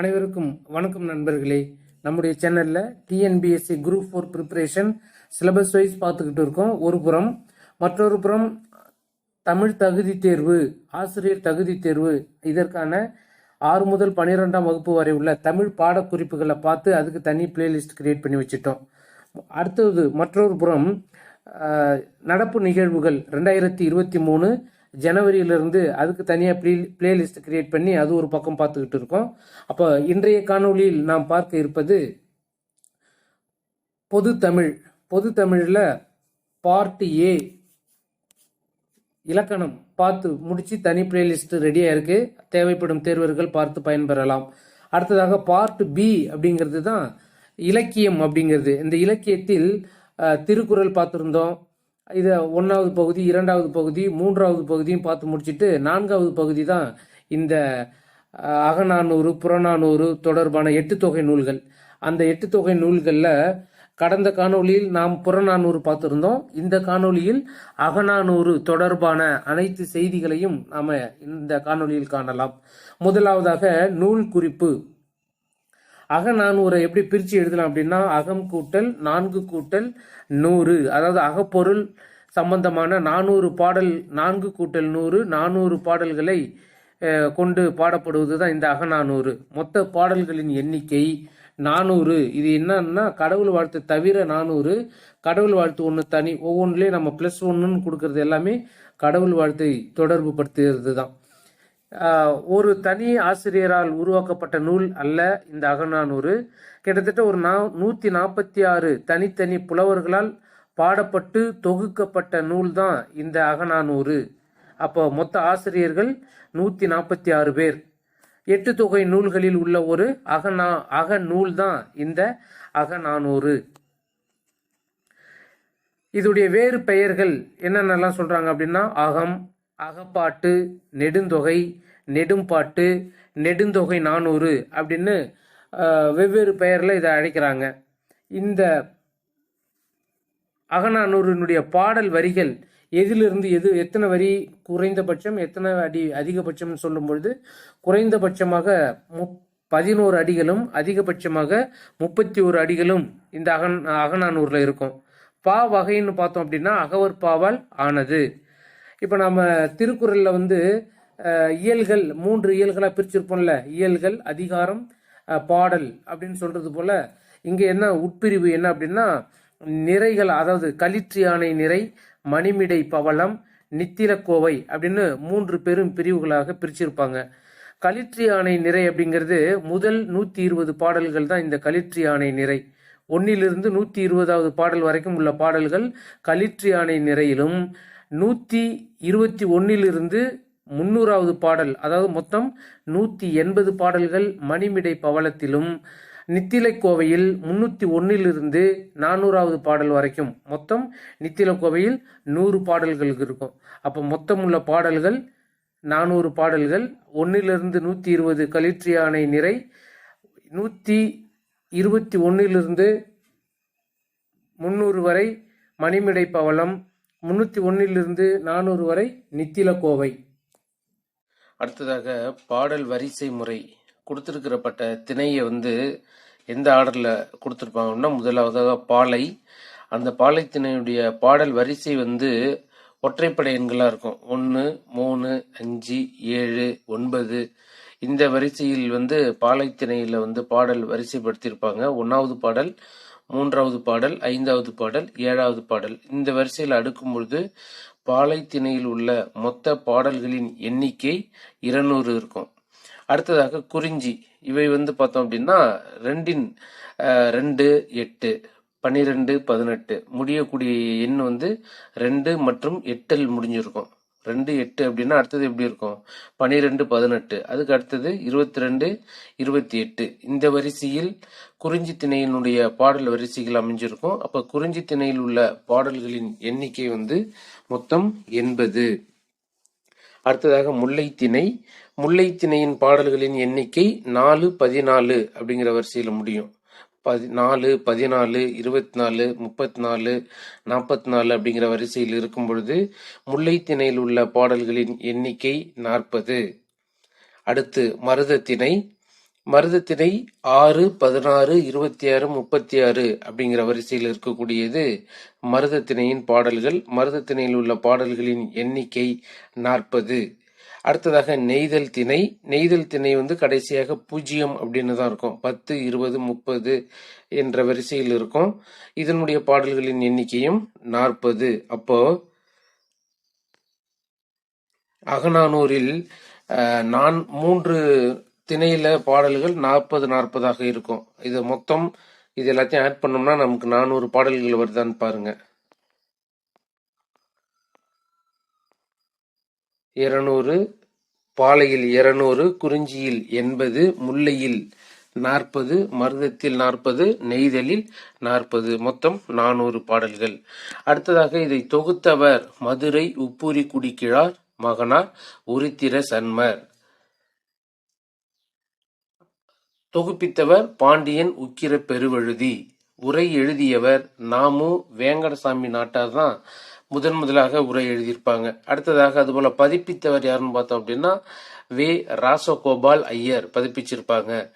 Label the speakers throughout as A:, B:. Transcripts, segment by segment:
A: அனைவருக்கும் வணக்கம் நண்பர்களே. நம்முடைய சேனலில் TNPSC group four preparation syllabus wise பார்த்துக்கிட்டு இருக்கோம். ஒரு புறம் மற்றொரு புறம் தமிழ் தகுதி தேர்வு ஆசிரியர் தகுதி தேர்வு. இதற்கான ஆறு முதல் பன்னிரெண்டாம் வகுப்பு வரை உள்ள தமிழ் பாடக்குறிப்புகளை பார்த்து அதுக்கு தனி பிளேலிஸ்ட் கிரியேட் பண்ணி வச்சுட்டோம். அடுத்தது மற்றொரு புறம் நடப்பு நிகழ்வுகள் ரெண்டாயிரத்தி இருபத்தி மூணு ஜனவரியிலிருந்து அதுக்கு தனியாக ப்ளே பிளேலிஸ்ட் கிரியேட் பண்ணி அது ஒரு பக்கம் பார்த்துக்கிட்டு இருக்கோம். அப்போ இன்றைய காணொளியில் நாம் பார்க்க இருப்பது பொது தமிழ். பொது தமிழில் பார்ட் ஏ இலக்கணம் பார்த்து முடித்து தனி பிளேலிஸ்ட் ரெடியாக இருக்கு. தேவைப்படும் தேர்வர்கள் பார்த்து பயன்பெறலாம். அடுத்ததாக பார்ட் பி அப்படிங்கிறது தான் இலக்கியம் அப்படிங்கிறது. இந்த இலக்கியத்தில் திருக்குறள் பார்த்துருந்தோம். இதை ஒன்றாவது பகுதி இரண்டாவது பகுதி மூன்றாவது பகுதியும் பார்த்து முடிச்சிட்டு நான்காவது பகுதி தான் இந்த அகநானூறு புறநானூறு தொடர்பான எட்டு தொகை நூல்கள். அந்த எட்டு தொகை நூல்களில் கடந்த காணொளியில் நாம் புறநானூறு பார்த்துருந்தோம். இந்த காணொளியில் அகநானூறு தொடர்பான அனைத்து செய்திகளையும் நாம் இந்த காணொளியில் காணலாம். முதலாவதாக நூல் குறிப்பு. அகநானூரை எப்படி பிரித்து எழுதலாம் அப்படின்னா அகம் கூட்டல் நான்கு கூட்டல் நூறு. அதாவது அகப்பொருள் சம்பந்தமான நானூறு பாடல் நான்கு கூட்டல் நூறு நானூறு பாடல்களை கொண்டு பாடப்படுவது தான் இந்த அகநானூறு மொத்த பாடல்களின் எண்ணிக்கை நானூறு. இது என்னன்னா கடவுள் வாழ்த்து தவிர நானூறு. கடவுள் வாழ்த்து ஒன்று தனி. ஒவ்வொன்றுலேயும் நம்ம ப்ளஸ் ஒன்றுன்னு கொடுக்கறது எல்லாமே கடவுள் வாழ்த்தை தொடர்பு படுத்துகிறது தான் ஒரு தனி ஆசிரியரால் உருவாக்கப்பட்ட நூல் அல்ல இந்த அகநானூறு கிட்டத்தட்ட ஒரு நா நூற்றி நாற்பத்தி ஆறு தனித்தனி புலவர்களால் பாடப்பட்டு தொகுக்கப்பட்ட நூல் தான் இந்த அகநானூறு அப்போ மொத்த ஆசிரியர்கள் நூற்றி நாற்பத்தி ஆறு பேர். எட்டு தொகை நூல்களில் உள்ள ஒரு அகநா அக நூல் தான் இந்த அகநானூறு இதுடைய வேறு பெயர்கள் என்னென்னலாம் சொல்கிறாங்க அப்படின்னா அகம் அகப்பாட்டு நெடுந்தொகை நெடும்பாட்டு நெடுந்தொகை நானூறு அப்படின்னு வெவ்வேறு பெயரில் இதை அழைக்கிறாங்க. இந்த அகநானூறினுடைய பாடல் வரிகள் எதிலிருந்து எது எத்தனை வரி குறைந்தபட்சம் எத்தனை அடி அதிகபட்சம்னு சொல்லும் பொழுது குறைந்தபட்சமாக மு பதினோரு அடிகளும் அதிகபட்சமாக முப்பத்தி ஒரு அடிகளும் இந்த அகன் அகநானூரில் இருக்கும். பா வகைன்னு பார்த்தோம் அப்படின்னா அகவர் பாவால் ஆனது. இப்போ நம்ம திருக்குறளில் வந்து இயல்கள் மூன்று இயல்களாக பிரிச்சிருப்போம்ல. இயல்கள் அதிகாரம் பாடல் அப்படின்னு சொல்றது போல இங்கே என்ன உட்பிரிவு என்ன அப்படின்னா நிறைகள் அதாவது களிற்றியானை நிறை மணிமிடை பவளம் நித்திலக்கோவை அப்படின்னு மூன்று பெரும் பிரிவுகளாக பிரிச்சிருப்பாங்க. களிற்றியானை நிறை அப்படிங்கிறது முதல் நூற்றி இருபது பாடல்கள் தான் இந்த களிற்றியானை நிறை. ஒன்னிலிருந்து நூற்றி இருபதாவது பாடல் வரைக்கும் உள்ள பாடல்கள் களிற்றியானை நிறையிலும் நூற்றி இருபத்தி ஒன்னிலிருந்து முன்னூறாவது பாடல் அதாவது மொத்தம் நூற்றி எண்பது பாடல்கள் மணிமிடை பவளத்திலும் நித்திலைக்கோவையில் முன்னூற்றி ஒன்றிலிருந்து நானூறாவது பாடல் வரைக்கும். மொத்தம் நித்திலக்கோவையில் நூறு பாடல்களுக்கு இருக்கும். அப்போ மொத்தம் உள்ள பாடல்கள் நானூறு பாடல்கள் ஒன்றிலிருந்து நூற்றி இருபது கலிற்றியானை நிறை நூற்றி இருபத்தி ஒன்றிலிருந்து முந்நூறு வரை மணிமிடை பவளம் முன்னூற்றி ஒன்றிலிருந்து நானூறு வரை நித்திலக்கோவை. அடுத்ததாக பாடல் வரிசை முறை கொடுத்துருக்கிறப்பட்ட திணையை வந்து எந்த ஆர்டரில் கொடுத்துருப்பாங்கன்னா முதலாவதாக பாலை. அந்த பாலை திணையுடைய பாடல் வரிசை வந்து ஒற்றைப்படை எண்களாக இருக்கும். ஒன்று மூணு அஞ்சு ஏழு ஒன்பது. இந்த வரிசையில் வந்து பாலைத்திணையில் வந்து பாடல் வரிசைப்படுத்தியிருப்பாங்க. ஒன்றாவது பாடல் மூன்றாவது பாடல் ஐந்தாவது பாடல் ஏழாவது பாடல். இந்த வரிசையில் அடுக்கும் பொழுது பாலைத்திணையில் உள்ள மொத்த பாடல்களின் எண்ணிக்கை இருநூறு இருக்கும். அடுத்ததாக குறிஞ்சி. இவை வந்து பார்த்தோம் அப்படின்னா ரெண்டின் ரெண்டு எட்டு பன்னிரெண்டு பதினெட்டு. முடியக்கூடிய எண் வந்து ரெண்டு மற்றும் எட்டில் முடிஞ்சிருக்கும். ரெண்டு எட்டு அப்படின்னா அடுத்தது எப்படி இருக்கும்? பனிரெண்டு பதினெட்டு. அதுக்கு அடுத்தது இருபத்தி ரெண்டு இருபத்தி எட்டு இந்த வரிசையில் குறிஞ்சி திணையினுடைய பாடல் வரிசைகள் அமைஞ்சிருக்கும். அப்போ குறிஞ்சி திணையில் உள்ள பாடல்களின் எண்ணிக்கை வந்து மொத்தம் எண்பது. அடுத்ததாக முல்லைத்திணை முல்லைத்திணையின் பாடல்களின் எண்ணிக்கை நாலு பதினாலு அப்படிங்கிற வரிசையில் முடியும். பதி நாலு பதினாலு இருபத்தி நாலு முப்பத்தி நாலு நாற்பத்தி நாலு அப்படிங்கிற வரிசையில் இருக்கும் பொழுது முல்லைத்திணையில் உள்ள பாடல்களின் எண்ணிக்கை நாற்பது. அடுத்து மருதத்திணை மருதத்திணை ஆறு பதினாறு இருபத்தி ஆறு முப்பத்தி ஆறு அப்படிங்கிற வரிசையில் இருக்கக்கூடியது மருதத்திணையின் பாடல்கள். மருதத்திணையில் உள்ள பாடல்களின் எண்ணிக்கை நாற்பது. அடுத்ததாக நெய்தல் திணை. நெய்தல் திணை வந்து கடைசியாக பூஜ்ஜியம் அப்படின்னு தான் இருக்கும். பத்து இருபது முப்பது என்ற வரிசையில் இருக்கும். இதனுடைய பாடல்களின் எண்ணிக்கையும் நாற்பது. அப்போ அகநானூரில் நான் மூன்று திணையில பாடல்கள் நாற்பது நாற்பதாக இருக்கும். இது மொத்தம் இது எல்லாத்தையும் ஆட் பண்ணோம்னா நமக்கு நானூறு பாடல்கள் வருதான்னு பாருங்க. இருநூறு பாலையில் இருநூறு குறிஞ்சியில் எண்பது முல்லையில் நாற்பது மருதத்தில் நாற்பது நெய்தலில் நாற்பது. மொத்தம் நானூறு பாடல்கள். அடுத்ததாக இதை தொகுத்தவர் மதுரை உப்பூரி குடிக்கிழார் மகனார் உருத்திர சன்மர். தொகுப்பித்தவர் பாண்டியன் உக்கிர பெருவழுதி. உரை எழுதியவர் நாமு வேங்கடசாமி நாட்டார் தான் முதன் முதலாக உரை எழுதியிருப்பாங்க. அடுத்ததாக அதுபோல பதிப்பித்தவர் யாருன்னு பார்த்தோம் அப்படின்னா வே. ராசகோபால் ஐயர் பதிப்பிச்சிருப்பாங்க.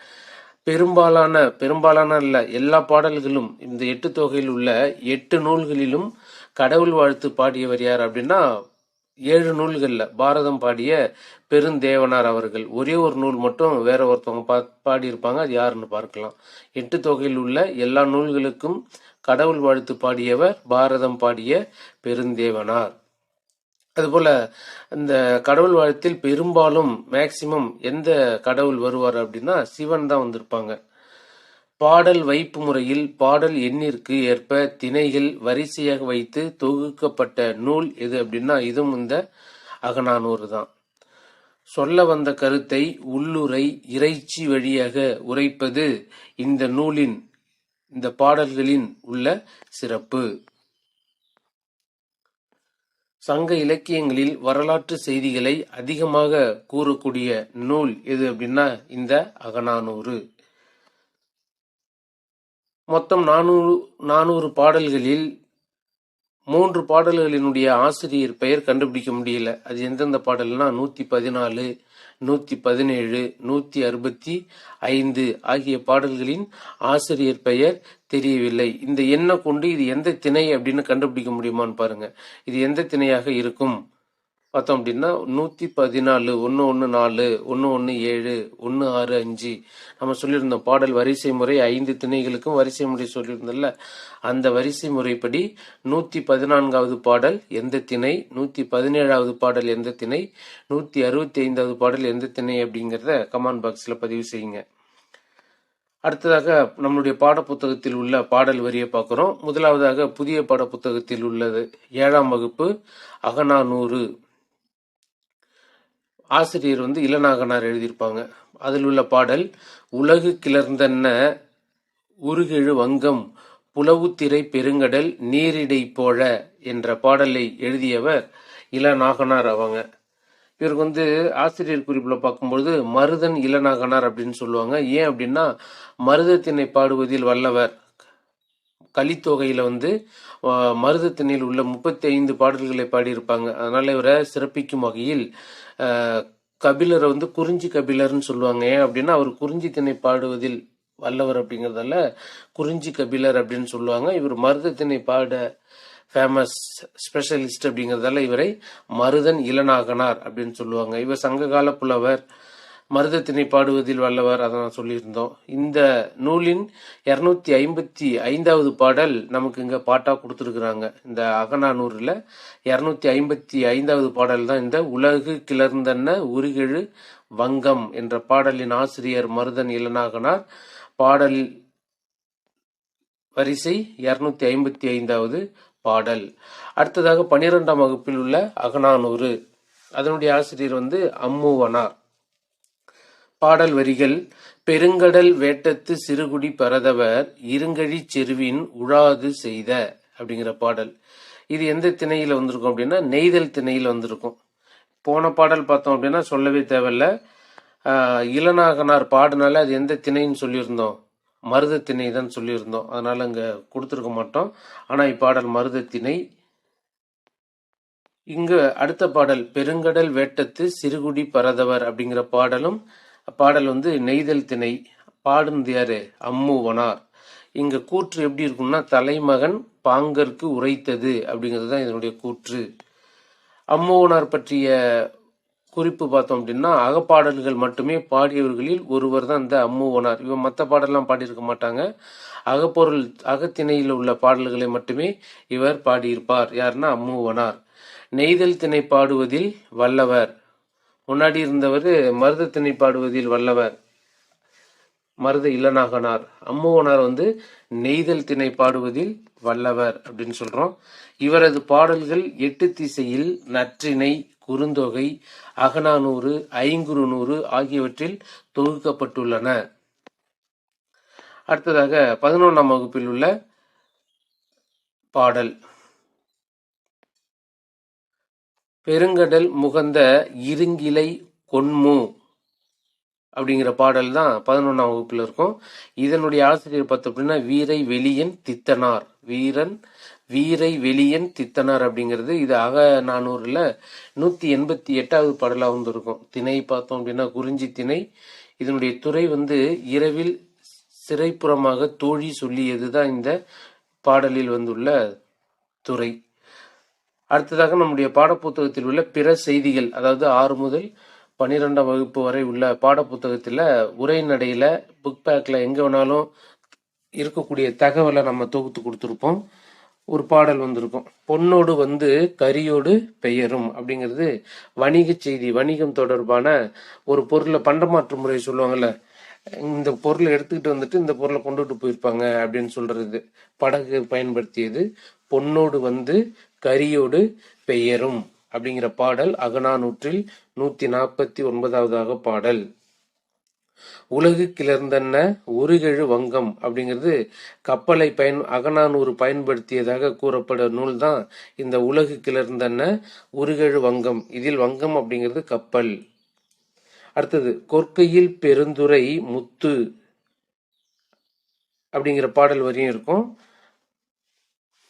A: பெரும்பாலான பெரும்பாலான இல்ல எல்லா பாடல்களும் இந்த எட்டு தொகையில் உள்ள எட்டு நூல்களிலும் கடவுள் வாழ்த்து பாடியவர் யார் அப்படின்னா ஏழு நூல்களில் பாரதம் பாடிய பெருந்தேவனார் அவர்கள். ஒரே ஒரு நூல் மட்டும் வேற ஒருத்தவங்க பா பாடியிருப்பாங்க. அது யாருன்னு பார்க்கலாம். எட்டு தொகையில் உள்ள எல்லா நூல்களுக்கும் கடவுள் வாழ்த்து பாடியவர் பாரதம் பாடிய பெருந்தேவனார். அதுபோல் இந்த கடவுள் வாழ்த்தில் பெரும்பாலும் மேக்சிமம் எந்த கடவுள் வருவார் அப்படின்னா சிவன் தான் வந்திருப்பாங்க. பாடல் வைப்பு முறையில் பாடல் எண்ணிற்கு ஏற்ப திணைகள் வரிசையாக வைத்து தொகுக்கப்பட்ட நூல் எது அப்படின்னா இதுவும் இந்த அகநானூறு தான். சொல்ல வந்த கருத்தை உள்ளுரை இறைச்சி வழியாக உரைப்பது இந்த நூலின் இந்த பாடல்களின் உள்ள சிறப்பு. சங்க இலக்கியங்களில் வரலாற்று செய்திகளை அதிகமாக கூறக்கூடிய நூல் எது அப்படின்னா இந்த அகநானூறு. மொத்தம் நானூறு நானூறு பாடல்களில் மூன்று பாடல்களினுடைய ஆசிரியர் பெயர் கண்டுபிடிக்க முடியல. அது எந்தெந்த பாடல்னா நூற்றி பதினாலு நூற்றி பதினேழு நூற்றி அறுபத்தி ஐந்து ஆகிய பாடல்களின் ஆசிரியர் பெயர் தெரியவில்லை. இந்த எண்ணை கொண்டு இது எந்த திணை அப்படின்னு கண்டுபிடிக்க முடியுமான்னு பாருங்க. இது எந்த திணையாக இருக்கும்? பார்த்தோம் அப்படின்னா நூற்றி பதினாலு ஒன்று ஒன்று நாலு ஒன்று ஒன்று ஏழு ஒன்று ஆறு அஞ்சு. நம்ம சொல்லியிருந்தோம் பாடல் வரிசை முறை ஐந்து திணைகளுக்கும் வரிசை முறை சொல்லியிருந்தோம்ல. அந்த வரிசை முறைப்படி நூற்றி பதினான்காவது பாடல் எந்த திணை நூற்றி பதினேழாவது பாடல் எந்த திணை நூற்றி அறுபத்தி ஐந்தாவது பாடல் எந்த திணை அப்படிங்கிறத கமெண்ட் பாக்ஸில் பதிவு செய்யுங்க. அடுத்ததாக நம்மளுடைய பாடப்புத்தகத்தில் உள்ள பாடல் வரியை பார்க்குறோம். முதலாவதாக புதிய பாடப்புத்தகத்தில் உள்ளது ஏழாம் வகுப்பு அகநானூறு. ஆசிரியர் வந்து இளநாகனார் எழுதியிருப்பாங்க. அதில் உள்ள பாடல் உலகு கிளர்ந்தன்ன உருகெழு வங்கம் புலவுத்திரை பெருங்கடல் நீரிடை போல என்ற பாடலை எழுதியவர் இளநாகனார் அவங்க இவருக்கு வந்து ஆசிரியர் குறிப்பில் பார்க்கும்பொழுது மருதன் இளநாகனார் அப்படின்னு சொல்லுவாங்க. ஏன் அப்படின்னா மருதத்தினை பாடுவதில் வல்லவர் கலித்தொகையில் வந்து மருதத்தினையில் உள்ள முப்பத்தி ஐந்து பாடல்களை பாடியிருப்பாங்க. அதனால் இவரை சிறப்பிக்கும் வகையில் கபிலரை வந்து குறிஞ்சி கபிலர்னு சொல்லுவாங்க. ஏன் அப்படின்னா அவர் குறிஞ்சி திணை பாடுவதில் வல்லவர் அப்படிங்கிறதால குறிஞ்சி கபிலர் அப்படின்னு சொல்லுவாங்க. இவர் மருதத்தினை பாட ஃபேமஸ் ஸ்பெஷலிஸ்ட் அப்படிங்கிறதால இவரை மருதன் இளநாகனார் அப்படின்னு சொல்லுவாங்க. இவர் சங்ககால புலவர். மருதத்தினை பாடுவதில் வல்லவர் அதை நான் சொல்லியிருந்தோம். இந்த நூலின் இரநூத்தி ஐம்பத்தி ஐந்தாவது பாடல் நமக்கு இங்கே பாட்டாக கொடுத்துருக்குறாங்க. இந்த அகநானூறுல இரநூத்தி ஐம்பத்தி ஐந்தாவது பாடல் தான் இந்த உலகு கிளர்ந்தன்ன உருகெழு வங்கம் என்ற பாடலின் ஆசிரியர் மருதன் இளநாகனார். பாடல் வரிசை இரநூத்தி ஐம்பத்தி ஐந்தாவது பாடல். அடுத்ததாக பனிரெண்டாம் வகுப்பில் உள்ள அகநானூறு அதனுடைய ஆசிரியர் வந்து அம்முவனார். பாடல் வரிகள் பெருங்கடல் வேட்டத்து சிறுகுடி பரதவர் இருங்கழிச் செருவின் உழாது செய்த அப்படிங்கிற பாடல். இது எந்த திணையில் வந்திருக்கும் அப்படின்னா நெய்தல் திணையில் வந்திருக்கும். போன பாடல் பார்த்தோம் அப்படின்னா சொல்லவே தேவையில்ல. இளநாகனார் பாடினால அது எந்த திணைன்னு சொல்லியிருந்தோம். மருத திணை தான் சொல்லியிருந்தோம். அதனால் அங்கே கொடுத்துருக்க மாட்டோம். ஆனால் இப்பாடல் மருத திணை. இங்கு அடுத்த பாடல் பெருங்கடல் வேட்டத்து சிறுகுடி பரதவர் அப்படிங்கிற பாடலும் பாடல் வந்து நெய்தல் திணை பாடுனது யாரு அம்முவனார் இங்க கூற்று எப்படி இருக்கும்னா தலைமகன் பாங்கற்கு உரைத்தது அப்படிங்கிறது தான் இதனுடைய கூற்று. அம்முவனார் பற்றிய குறிப்பு பார்த்தோம் அப்படின்னா அகப்பாடல்கள் மட்டுமே பாடியவர்களில் ஒருவர் தான் இந்த அம்முவனார் இவன் மற்ற பாடலாம் பாடியிருக்க மாட்டாங்க. அகப்பொருள் அகத்திணையில் உள்ள பாடல்களை மட்டுமே இவர் பாடியிருப்பார். யாருன்னா அம்முவனார் நெய்தல் திணை பாடுவதில் வல்லவர். முன்னாடி இருந்தவர் மருத திணை பாடுவதில் வல்லவர். மருத இளநாகனார் அம்முவனார் வந்து நெய்தல் திணை பாடுவதில் வல்லவர் அப்படின்னு சொல்றோம். இவரது பாடல்கள் எட்டு திசையில் நற்றிணை குறுந்தொகை அகநானூறு ஐங்குறுநூறு ஆகியவற்றில் தொகுக்கப்பட்டுள்ளன. அடுத்ததாக பதினொன்றாம் வகுப்பில் உள்ள பாடல். பெருங்கடல் முகந்த இருங்கிலை கொன்மு அப்படிங்கிற பாடல் தான் பதினொன்றாம் வகுப்பில் இருக்கும். இதனுடைய ஆசிரியர் பார்த்தோம் அப்படின்னா வீரை வெளியன் தித்தனார். வீரன் வீரை வெளியன் தித்தனார் அப்படிங்கிறது இது அக நானூறில் நூற்றி எண்பத்தி எட்டாவது பாடலாக வந்து இருக்கும் திணை பார்த்தோம் அப்படின்னா குறிஞ்சி திணை. இதனுடைய துறை வந்து இரவில் சிறைப்புறமாக தோழி சொல்லியது தான் இந்த பாடலில் வந்துள்ள துறை. அடுத்ததாக நம்முடைய பாடப்புத்தகத்தில் உள்ள பிற செய்திகள் அதாவது ஆறு முதல் பன்னிரெண்டாம் வகுப்பு வரை உள்ள பாடப்புத்தகத்தில் உரைநடையில புக் பேக்கில் எங்கே வேணாலும் இருக்கக்கூடிய தகவலை நம்ம தொகுத்து கொடுத்துருப்போம். ஒரு பாடல் வந்திருக்கும். பொண்ணோடு வந்து கரியோடு பெயரும் அப்படிங்கிறது வணிக செய்தி வணிகம் தொடர்பான ஒரு பொருளை பண்டமாற்று முறை சொல்லுவாங்கல்ல இந்த பொருளை எடுத்துக்கிட்டு வந்துட்டு இந்த பொருளை கொண்டுட்டு போயிருப்பாங்க அப்படின்னு சொல்றது படகு பயன்படுத்தியது. பொன்னோடு வந்து கரியோடு பெயரும் அப்படிங்கிற பாடல் அகநானூற்றில் நூத்தி நாற்பத்தி ஒன்பதாவதாக பாடல். உலகு கிளர்ந்தன்ன உருகெழு வங்கம் அப்படிங்கிறது கப்பலை பயன் அகநானூறு பயன்படுத்தியதாக கூறப்பட நூல் தான் இந்த உலகு கிளர்ந்தன்ன உருகெழு வங்கம். இதில் வங்கம் அப்படிங்கிறது கப்பல். அடுத்தது கொற்கையில் பெருந்துரை முத்து அப்படிங்கிற பாடல் வரியும் இருக்கும்.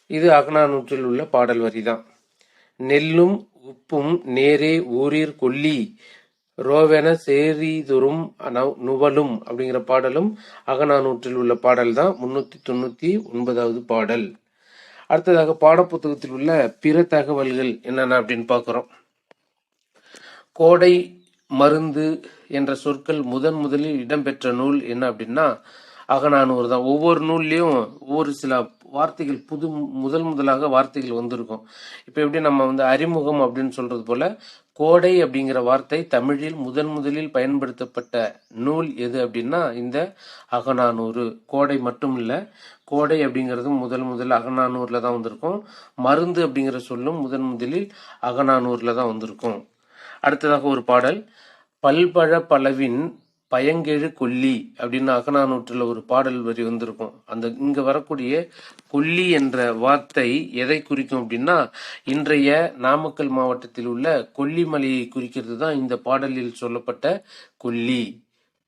A: இது அகநானூற்றில் உள்ள பாடல் வரி தான் நெல்லும் உப்பும் நேரே ஊரீர் கொல்லி ரோவென சேரிதுரும் நுவலும் அப்படிங்கிற பாடலும் அகநானூற்றில் உள்ள பாடல் தான் முன்னூத்தி தொண்ணூத்தி ஒன்பதாவது பாடல். அடுத்ததாக பாடப்புத்தகத்தில் உள்ள பிற தகவல்கள் என்னென்ன அப்படின்னு பார்க்குறோம். கோடை மருந்து என்ற சொற்கள் முதன் முதலில் இடம்பெற்ற நூல் என்ன அப்படின்னா அகநானூறு தான். ஒவ்வொரு நூல்லையும் ஒவ்வொரு சில வார்த்தைகள் புது முதல் முதலாக வார்த்தைகள் வந்திருக்கும். இப்போ எப்படி நம்ம வந்து அறிமுகம் அப்படின்னு சொல்றது போல கோடை அப்படிங்கிற வார்த்தை தமிழில் முதன் முதலில் பயன்படுத்தப்பட்ட நூல் எது அப்படின்னா இந்த அகநானூறு. கோடை மட்டும் இல்லை கோடை அப்படிங்கிறதும் முதல் முதல் அகநானூரில் தான் வந்திருக்கும். மருந்து அப்படிங்கிற சொல்லும் முதன் முதலில் அகநானூரில் தான் வந்திருக்கும். அடுத்ததாக ஒரு பாடல் பல்பழ பலவின் பயங்கெழு கொல்லி அப்படின்னு அகநானூற்றில் ஒரு பாடல் வரி வந்திருக்கும். அந்த இங்கே வரக்கூடிய கொல்லி என்ற வார்த்தை எதை குறிக்கும் அப்படின்னா இன்றைய நாமக்கல் மாவட்டத்தில் உள்ள கொல்லிமலையை குறிக்கிறது தான் இந்த பாடலில் சொல்லப்பட்ட கொல்லி.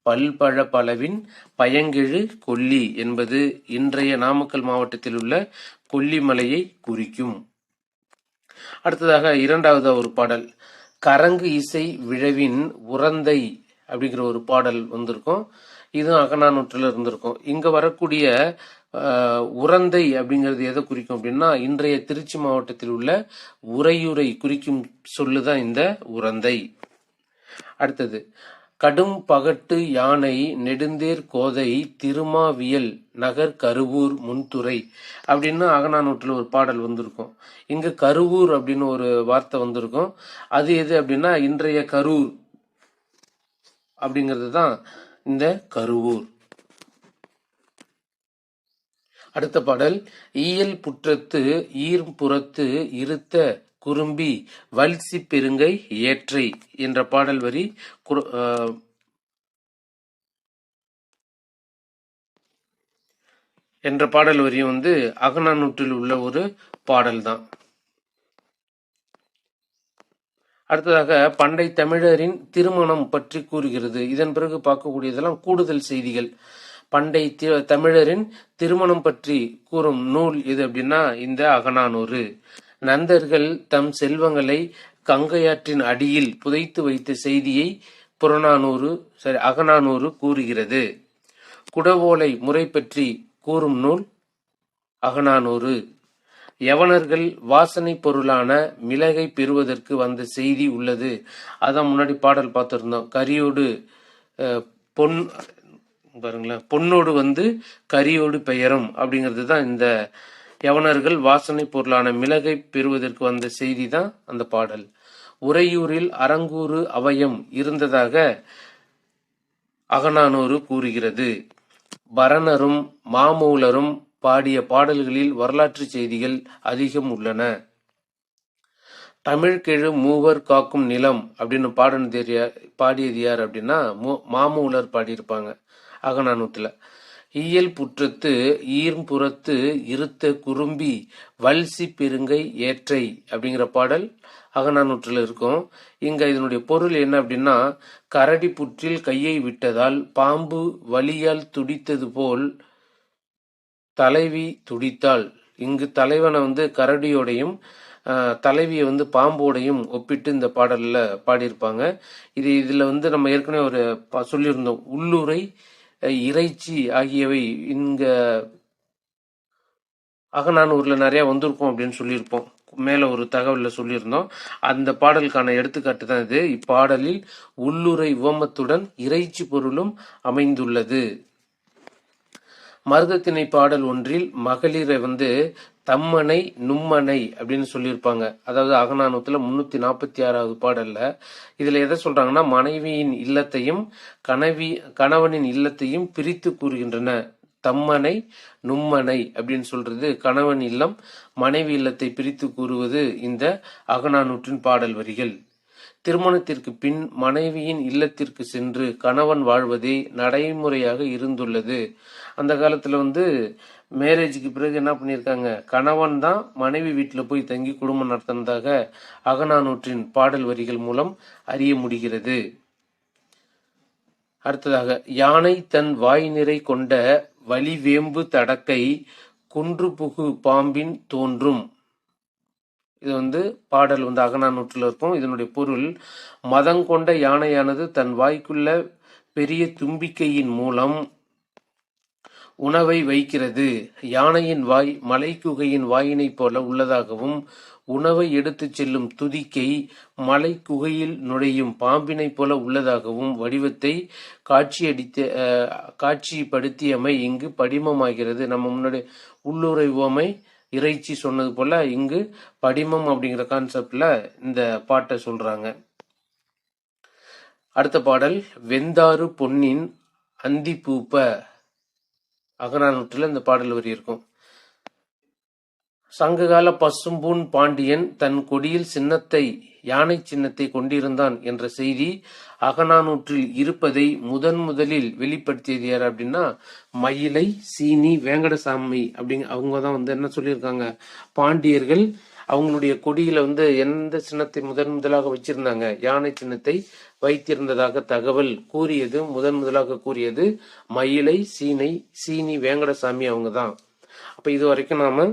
A: பல்பழ பலவின் பயங்கெழு கொல்லி என்பது இன்றைய நாமக்கல் மாவட்டத்தில் உள்ள கொல்லிமலையை குறிக்கும். அடுத்ததாக இரண்டாவது ஒரு பாடல். கரங்கு இசை விழவின் உரந்தை அப்படிங்கிற ஒரு பாடல் வந்திருக்கும். இதுவும் அகநானூற்றில் இருந்திருக்கும். இங்கே வரக்கூடிய உரந்தை அப்படிங்கிறது எதை குறிக்கும் அப்படின்னா இன்றைய திருச்சி மாவட்டத்தில் உள்ள உரையுரை குறிக்கும் சொல்லுதான் இந்த உரந்தை. அடுத்தது கடும் பகட்டு யானை நெடுந்தேர் கோதை திருமாவியல் நகர் கருவூர் முன்துறை அப்படின்னு அகநானூற்றில் ஒரு பாடல் வந்திருக்கும். இங்கே கருவூர் அப்படின்னு ஒரு வார்த்தை வந்திருக்கும். அது எது அப்படின்னா இன்றைய கரூர் அப்படிங்கிறது தான் இந்த கருவூர். அடுத்த பாடல் ஈயல் புற்றத்து ஈர்புறத்து இருத்த குறும்பி வல்சி பெருங்கை ஏற்றை என்ற பாடல் வரி ஆஹ் என்ற பாடல் வரியும் வந்து அகநானூற்றில் உள்ள ஒரு பாடல் தான் அடுத்ததாக பண்டை தமிழரின் திருமணம் பற்றி கூறுகிறது. இதன் பிறகு பார்க்கக்கூடியதெல்லாம் கூடுதல் செய்திகள். பண்டை தமிழரின் திருமணம் பற்றி கூறும் நூல் எது அப்படின்னா இந்த அகநானூறு. நந்தர்கள் தம் செல்வங்களை கங்கையாற்றின் அடியில் புதைத்து வைத்த செய்தியை புறநானூறு சரி அகநானூறு கூறுகிறது. குடவோலை முறை பற்றி கூறும் நூல் அகநானூறு. யவனர்கள் வாசனை பொருளான மிளகை பெறுவதற்கு வந்த செய்தி உள்ளது. அதான் முன்னாடி பாடல் பார்த்துருந்தோம். கரியோடு பொன் பாருங்களேன் பொன்னோடு வந்து கரியோடு பெயரும் அப்படிங்கிறது தான் இந்த யவனர்கள் வாசனை பொருளான மிளகை பெறுவதற்கு வந்த செய்தி தான் அந்த பாடல். உறையூரில் அரங்கூறு அவயம் இருந்ததாக அகநானூறு கூறுகிறது. பரணரும் மாமூலரும் பாடிய பாடல்களில் வரலாற்று செய்திகள் அதிகம் உள்ளன. தமிழ்கெழு மூவர் காக்கும் நிலம் அப்படின்னு பாடினது யார் பாடியது யார் அப்படின்னா மு- மாமூலர் பாடியிருப்பாங்க அகநானூத்தில் இயல் புற்றத்து ஈர்ம்புறத்து இருத்த குறும்பி வல்சி பெருங்கை ஏற்றை அப்படிங்கிற பாடல் அகநானூற்றில் இருக்கும். இங்க இதனுடைய பொருள் என்ன அப்படின்னா கரடி புற்றில் கையை விட்டதால் பாம்பு வலியால் துடித்தது போல் தலைவி துடித்தாள். இங்கு தலைவனை வந்து கரடியோடையும் தலைவியை வந்து பாம்போடையும் ஒப்பிட்டு இந்த பாடல்ல பாடியிருப்பாங்க. இது இதுல வந்து நம்ம ஏற்கனவே ஒரு ப- சொல்லியிருந்தோம். உள்ளுரை இறைச்சி ஆகியவை இங்க அகநானூரில் நிறைய வந்திருக்கும் அப்படின்னு சொல்லியிருப்போம். மேல ஒரு தகவல்ல சொல்லியிருந்தோம். அந்த பாடலுக்கான எடுத்துக்காட்டு தான் இது. இப்பாடலில் உள்ளுரை உவமத்துடன் இறைச்சி பொருளும் அமைந்துள்ளது. மருதத்திணை பாடல் ஒன்றில் மகளிரை வந்து தம்மனை நும்மனை அப்படின்னு சொல்லியிருப்பாங்க. அதாவது அகநானூத்துல முன்னூத்தி நாற்பத்தி ஆறாவது பாடல்ல. இதுல எதை சொல்றாங்கன்னா மனைவியின் இல்லத்தையும் கணவி கணவனின் இல்லத்தையும் பிரித்து கூறுகின்றன. தம்மனை நும்மனை அப்படின்னு சொல்றது கணவன் இல்லம் மனைவி இல்லத்தை பிரித்து கூறுவது இந்த அகநானூற்றின் பாடல் வரிகள். திருமணத்திற்கு பின் மனைவியின் இல்லத்திற்கு சென்று கணவன் வாழ்வதே நடைமுறையாக இருந்துள்ளது. அந்த காலத்தில் வந்து மேரேஜுக்கு பிறகு என்ன பண்ணியிருக்காங்க? கணவன் தான் மனைவி வீட்டில் போய் தங்கி குடும்பம் நடத்தினதாக அகநானூற்றின் பாடல் வரிகள் மூலம் அறிய முடிகிறது. அடுத்ததாக யானை தன் வாய் நிறை கொண்ட வலிவேம்பு தடக்கை குன்று புகு பாம்பின் தோன்றும். இது வந்து பாடல் வந்து அகநானூற்றில் இருக்கும். இதனுடைய பொருள் மதங்கொண்ட யானையானது தன் வாய்க்குள்ள பெரிய தும்பிக்கையின் மூலம் உணவை வைக்கிறது. யானையின் வாய் மலைக்குகையின் வாயினைப் போல உள்ளதாகவும் உணவை எடுத்துச் செல்லும் துதிக்கை மலைக்குகையில் நுழையும் பாம்பினைப் போல உள்ளதாகவும் வடிவத்தை காட்சியடித்த காட்சிப்படுத்தியமை இங்கு படிமமாகிறது. நம்ம முன்னாடி உள்ளுரைவோமை இறைச்சி சொன்னது போல் இங்கு படிமம் அப்படிங்கிற கான்செப்டில் இந்த பாட்டை சொல்கிறாங்க அடுத்த பாடல் வெந்தாறு பொன்னின் அந்தி பூப்ப அகநானூற்றில் இந்த பாடல் வரி இருக்கும் சங்ககால பசும்பூன் பாண்டியன் தன் கொடியில் சின்னத்தை யானை சின்னத்தை கொண்டிருந்தான் என்ற செய்தி அகநானூற்றில் இருப்பதை முதன் முதலில் வெளிப்படுத்தியது யார் அப்படின்னா மயிலை சீனி வேங்கடசாமி அப்படிங்க அவங்க தான் வந்து என்ன சொல்லியிருக்காங்க பாண்டியர்கள் அவங்களுடைய கொடியில வந்து எந்த சின்னத்தை முதன் முதலாக வச்சிருந்தாங்க யானை சின்னத்தை வைத்திருந்ததாக தகவல் கூறியது முதன் முதலாக கூறியது மயிலை சீனை சீனி வேங்கடசாமி அவங்க தான். அப்ப இது வரைக்கும் நாம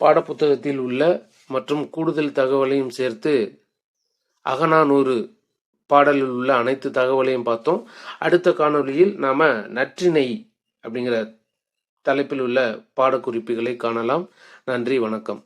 A: பாடப்புத்தகத்தில் உள்ள மற்றும் கூடுதல் தகவலையும் சேர்த்து அகநானூறு பாடலில் உள்ள அனைத்து தகவலையும் பார்த்தோம். அடுத்த காணொளியில் நாம் நற்றிணை அப்படிங்கிற தலைப்பில் உள்ள பாடக்குறிப்புகளை காணலாம். நன்றி வணக்கம்.